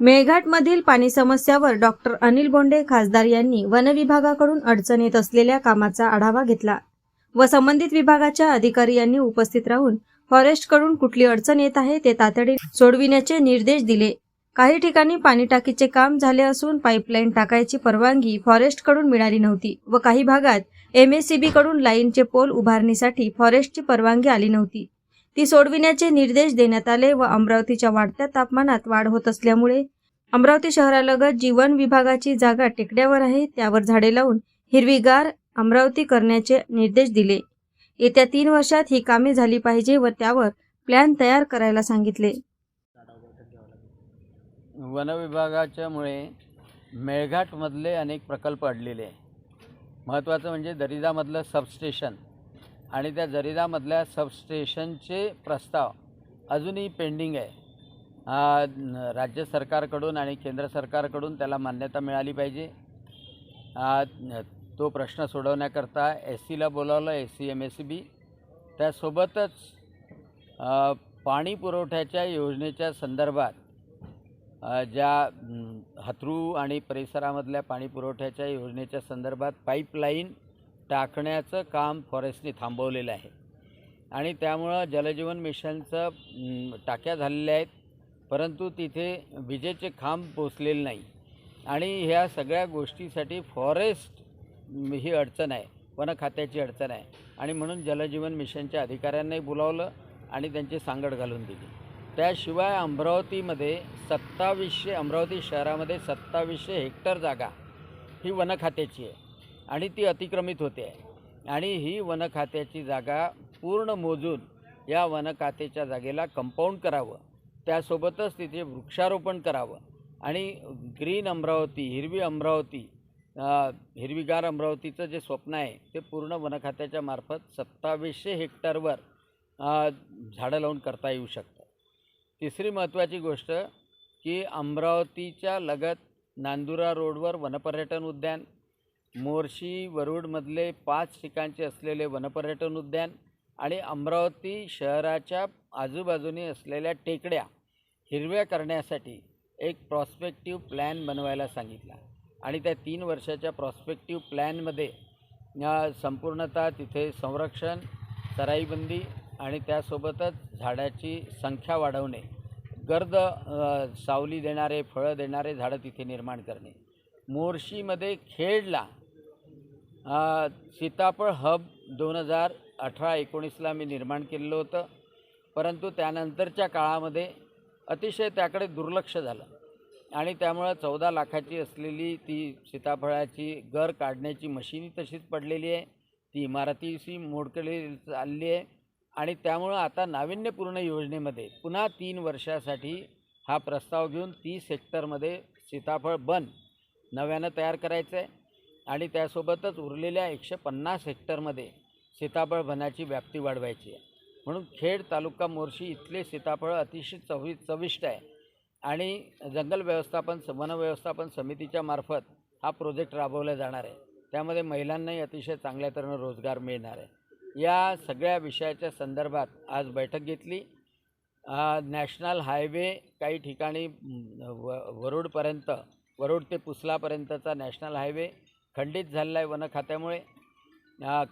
मेळघाटमधील पाणी समस्यावर डॉक्टर अनिल बोंडे खासदार यांनी वनविभागाकडून अडचण येत असलेल्या कामाचा आढावा घेतला व संबंधित विभागाच्या अधिकारी यांनी उपस्थित राहून फॉरेस्टकडून कुठली अडचण येत आहे ते तातडीने सोडविण्याचे निर्देश दिले. काही ठिकाणी पाणी टाकीचे काम झाले असून पाईपलाईन टाकायची परवानगी फॉरेस्टकडून मिळाली नव्हती व काही भागात एमएससीबी कडून लाईनचे पोल उभारणीसाठी फॉरेस्टची परवानगी आली नव्हती. ती सोडविण्याचे निर्देश देण्यात आले व अमरावतीच्या वाढत्या तापमानात वाढ होत असल्यामुळे अमरावती शहरालगत जीवन विभागाची जागा टेकड्यावर आहे. त्यावर झाडे लावून हिरवीगार अमरावती करण्याचे निर्देश दिले. येत्या तीन वर्षात ही कामे झाली पाहिजे व त्यावर प्लॅन तयार करायला सांगितले. वनविभागाच्यामुळे मेळघाटमधले अनेक प्रकल्प अडलेले. आहे महत्त्वाचं म्हणजे दरिदामधलं सबस्टेशन आणि त्या जरीदामधल्या सबस्टेशनचे प्रस्ताव अजूनही पेंडिंग आहे. राज्य सरकारकडून आणि केंद्र सरकारकडून त्याला मान्यता मिळाली पाहिजे. तो प्रश्न सोडवण्याकरता एस सीला बोलावलं S C M S C B. त्यासोबतच पाणी पुरवठ्याच्या योजनेच्या संदर्भात ज्या म, हत्रू आणि परिसरामधल्या पाणी पुरवठ्याच्या योजनेच्या संदर्भात पाईपलाईन टाकण्याचं काम फॉरेस्टने थांबवलेलं आहे. आणि त्यामुळं जलजीवन मिशनचं टाक्या झालेल्या आहेत. परंतु तिथे विजेचे खांब पोचलेले नाही. आणि ह्या सगळ्या गोष्टीसाठी फॉरेस्ट ही अडचण आहे. वन खात्याची अडचण आहे. आणि म्हणून जलजीवन मिशनच्या अधिकाऱ्यांनाही बोलावलं आणि त्यांची सांगड घालून दिली. त्याशिवाय अमरावतीमध्ये सत्तावीसशे अमरावती शहरामध्ये सत्तावीसशे हेक्टर जागा ही वन खात्याची आहे. आणि ती अतिक्रमित होते. आहे आणि ही वन खात्याची जागा पूर्ण मोजून या वन खात्याच्या जागेला कंपाऊंड करावं. त्यासोबतच तिथे वृक्षारोपण करावं. आणि ग्रीन अमरावती हिरवी अमरावती हिरवीगार अमरावतीचं जे स्वप्न आहे ते पूर्ण वन खात्याच्या मार्फत सत्तावीसशे हेक्टरवर झाडं लावून करता येऊ शकतं. तिसरी महत्त्वाची गोष्ट की अमरावतीच्या लगत नांदुरा रोडवर वनपर्यटन उद्यान मोर्शी वरुडमधले पाच ठिकाणचे असलेले वनपर्यटन उद्यान आणि अमरावती शहराच्या आजूबाजूने असलेल्या टेकड्या हिरव्या करण्यासाठी एक प्रॉस्पेक्टिव्ह प्लॅन बनवायला सांगितला. आणि त्या तीन वर्षाच्या प्रॉस्पेक्टिव्ह प्लॅनमध्ये संपूर्णतः तिथे संरक्षण सराईबंदी आणि त्यासोबतच झाडाची संख्या वाढवणे गर्द सावली देणारे फळं देणारे झाडं तिथे निर्माण करणे. मोर्शीमध्ये खेडला सीताफळ हब दोन हजार अठरा एकोणीसला मी निर्माण केलेलं होतं. परंतु त्यानंतरच्या काळामध्ये अतिशय त्याकडे दुर्लक्ष झालं. आणि त्यामुळं चौदा लाखाची असलेली ती सीताफळाची गर काढण्याची मशीनी तशीच पडलेली आहे. ती इमारतीशी मोडकळी चालली आहे. आणि त्यामुळं आता नाविन्यपूर्ण योजनेमध्ये पुन्हा तीन वर्षासाठी हा प्रस्ताव घेऊन तीस हेक्टरमध्ये सीताफळ बन नव्यानं तयार करायचं आहे. आणि त्यासोबतच उरलेल्या एकशे पन्नास हेक्टरमध्ये सीताफळ बनाची व्याप्ती वाढवायची आहे. म्हणून खेड तालुका मोर्शी इथले सीताफळ अतिशय चवी चविष्ट आहे. आणि जंगल व्यवस्थापन वनव्यवस्थापन वन व्यवस्थापन समितीच्या मार्फत हा प्रोजेक्ट राबवला जाणार आहे. त्यामध्ये महिलांनाही अतिशय चांगल्या तऱ्हेनं रोजगार मिळणार आहे. या सगळ्या विषयाच्या संदर्भात आज बैठक घेतली. नॅशनल हायवे काही ठिकाणी व वरुडपर्यंत वरुड ते पुसलापर्यंतचा नॅशनल हायवे खंडित झालेला आहे वन खात्यामुळे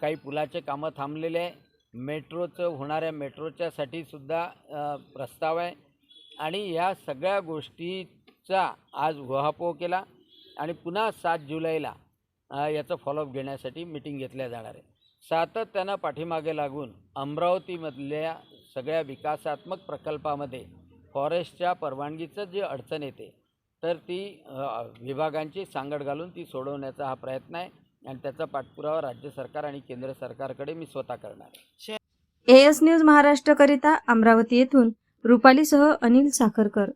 काही पुलाचे कामं थांबलेले आहे. मेट्रोचं होणाऱ्या मेट्रोच्यासाठी सुद्धा प्रस्ताव आहे. आणि या सगळ्या गोष्टीचा आज उहापोह केला आणि पुन्हा सात जुलैला याचं फॉलोअप घेण्यासाठी मिटिंग घेतल्या जाणार आहे. सातत्यानं पाठीमागे लागून अमरावतीमधल्या सगळ्या विकासात्मक प्रकल्पामध्ये फॉरेस्टच्या परवानगीचं जी अडचण येते तर ती विभागांची सांगड घालून ती सोडवण्याचा हा प्रयत्न आहे आणि त्याचा पाठपुरावा राज्य सरकार आणि केंद्र सरकारकडे मी स्वतः करणार आहे. एएस न्यूज महाराष्ट्रकरिता अमरावती येथून रुपालीसह अनिल साखरकर.